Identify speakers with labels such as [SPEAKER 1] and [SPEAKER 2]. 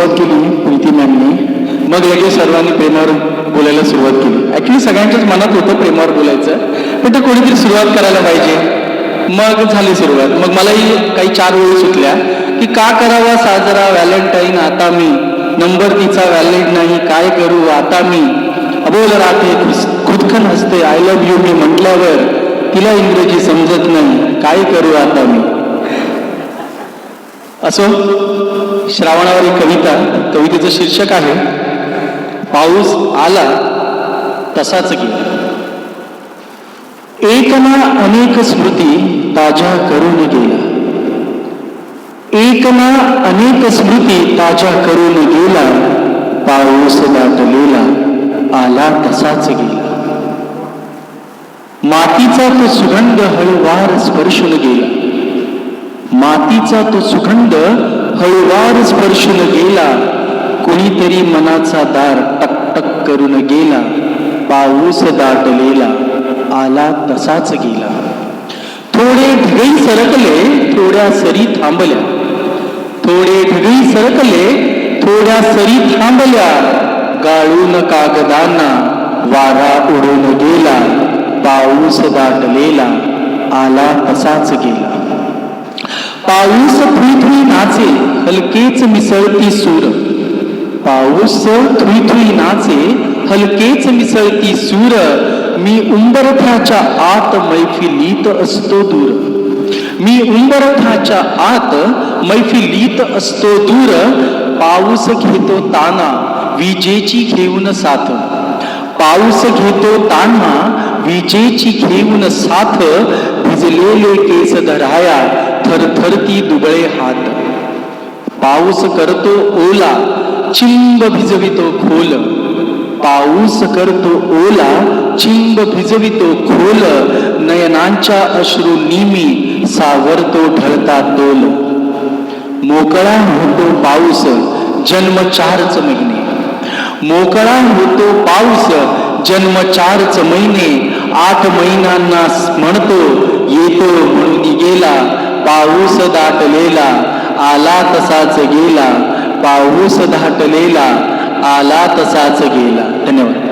[SPEAKER 1] सुरुवात केली प्रीती मॅमने. मग लगेच सर्वांनी प्रेमावर बोलायला सुरुवात केली. ऍक्च्युली सगळ्यांच्याच मनात होतं प्रेमावर बोलायचं पण ते कोणीतरी सुरुवात करायला पाहिजे. मग झाली सुरुवात. मग मलाही काही चार वेळी सुटल्या की का करावा साजरा व्हॅलेंटाईन आता मी. नंबर तिचा व्हॅलिड नाही काय करू आता मी. अबोल राहते खुस- खुदखन हसते आय लव्ह यू मी म्हटल्यावर तिला इंग्रजी समजत नाही. काय करू आता मी? असो श्रावणावर एक कविता कवितेचं शीर्षक आहे पाऊस आला तसाच गेला. एक ना अनेक स्मृती ताज्या करून गेला एक ना अनेक स्मृती ताज्या करून गेला पाऊस दाटलेला आला तसाच गेला. मातीचा तो सुगंध हळूवार स्पर्शून गेला. मातीचा तो सुखंड हळूवार स्पर्शून गेला. कोणीतरी मनाचा दार टकटक करून गेला. पाऊस दाटलेला आला तसाच गेला. थोडे ढगई सरकले थोड्या सरी थांबल्या. थोडे ढगई सरकले थोड्या सरी थांबल्या. गाळून कागदांना वारा उडून गेला. पाऊस दाटलेला आला तसाच गेला. पाऊस थुई नाचे हलकेच मिसळती सूर पाऊस थुई नाचे हलकेच मिसळती सूर मी उंबरठ्याच्या आत मैफिलीत असतो दूर. मी उंबरठ्याच्या आत मैफिलीत असतो दूर. पाऊस घेतो ताना विजेची घेऊन साथ. पाऊस घेतो ताना विजेची घेऊन साथ. भिजलेले केस धराया थरथरती दुबळे हात. पाऊस करतो ओला चिंब भिजवितो खोल. पाऊस करतो ओला चिंब भिजवितो खोल. नयनांच्या अश्रू निमी सावरतो ढळता तोल. मोकळा होतो पाऊस जन्म चारच महिने. मोकळा होतो पाऊस जन्म चारच महिने. आठ महिन्यांना म्हणतो येतो म्हणून गेला पाऊस दाटलेला आला तसाच गेला. पाऊस दाटलेला आला तसाच गेला. धन्यवाद.